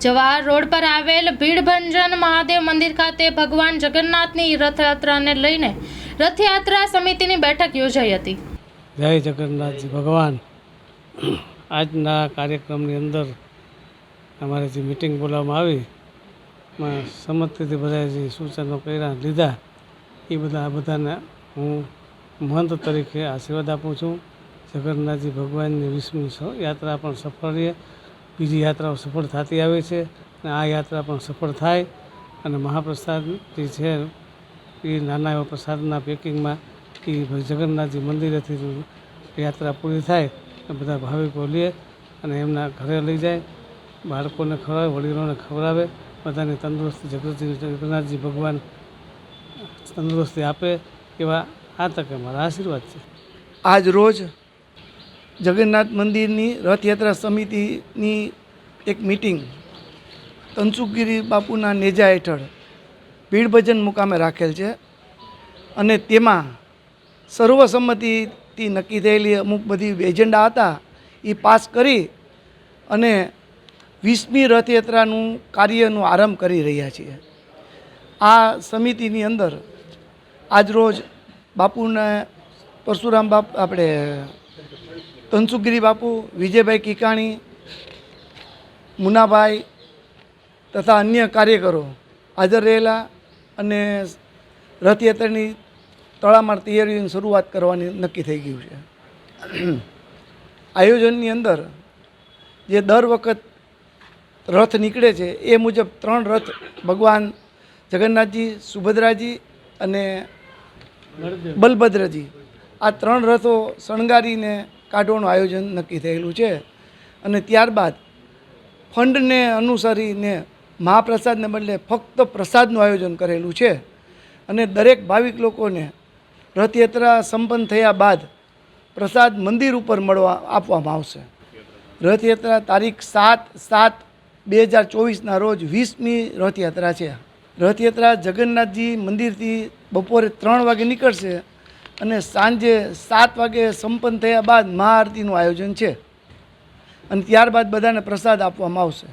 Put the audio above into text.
Jawahar road પર આવેલ ભીડભંજન મહાદેવ મંદિર ખાતે ભગવાન જગન્નાથની રથયાત્રાને લઈને રથયાત્રા સમિતિની બેઠક યોજાઈ હતી. જય જગન્નાથજી ભગવાન. આજના કાર્યક્રમની અંદર અમારે જે મિટિંગ બોલાવવામાં આવી, એમાં સંમતિથી બધા જે સૂચનો કર્યા, લીધા, એ બધા, આ બધાને હું મહંત તરીકે આશીર્વાદ આપું છું. જગન્નાથજી ભગવાનની વિષ્ણુ યાત્રા પણ સફળ રહે. બીજી યાત્રાઓ સફળ થતી આવે છે અને આ યાત્રા પણ સફળ થાય અને મહાપ્રસાદ જે છે એ નાના એવા પ્રસાદના પેકિંગમાં એ જગન્નાથજી મંદિરેથી યાત્રા પૂરી થાય અને બધા ભાવિકો લે અને એમના ઘરે લઈ જાય. બાળકોને ખવડાવે, વડીલોને ખવડાવે, બધાને તંદુરસ્તી જગતજી જગન્નાથજી ભગવાન તંદુરસ્તી આપે એવા આ તકે મારા આશીર્વાદ છે. આજ રોજ જગન્નાથ મંદિરની રથયાત્રા સમિતિની એક મિટિંગ તનસુખગીરી બાપુના નેજા હેઠળ ભીડભજન મુકામે રાખેલ છે. અને તેમાં સર્વસંમતિથી નક્કી થયેલી અમુક બધી એજન્ડા હતા, એ પાસ કરી અને વીસમી રથયાત્રાનું કાર્યનો આરંભ કરી રહ્યા છીએ. આ સમિતિની અંદર આજરોજ બાપુને પરશુરામ બાપ, આપણે તનસુખગીરી બાપુ, વિજયભાઈ કિકાણી, મુનાભાઈ તથા અન્ય કાર્યકરો હાજર રહેલા અને રથયાત્રાની તળામાર તૈયારીઓની શરૂઆત કરવાની નક્કી થઈ ગયું છે. આયોજનની અંદર જે દર વખત રથ નીકળે છે, એ મુજબ ત્રણ રથ ભગવાન જગન્નાથજી, સુભદ્રાજી અને બલભદ્રજી આ ત્રણ રથો શણગારીને કાઢવાનું આયોજન નક્કી થયેલું છે. અને ત્યારબાદ ફંડને અનુસરીને મહાપ્રસાદને બદલે ફક્ત પ્રસાદનું આયોજન કરેલું છે. અને દરેક ભાવિક લોકોને રથયાત્રા સંપન્ન થયા બાદ પ્રસાદ મંદિર ઉપર મળવા આપવામાં આવશે. રથયાત્રા તારીખ સાત સાત બે હજાર ચોવીસના રોજ વીસમી રથયાત્રા છે. રથયાત્રા જગન્નાથજી મંદિરથી બપોરે ત્રણ વાગે નીકળશે અને સાંજે સાત વાગે સંપન્ન થયા બાદ મહાઆરતીનું આયોજન છે. અને ત્યારબાદ બધાને પ્રસાદ આપવામાં આવશે.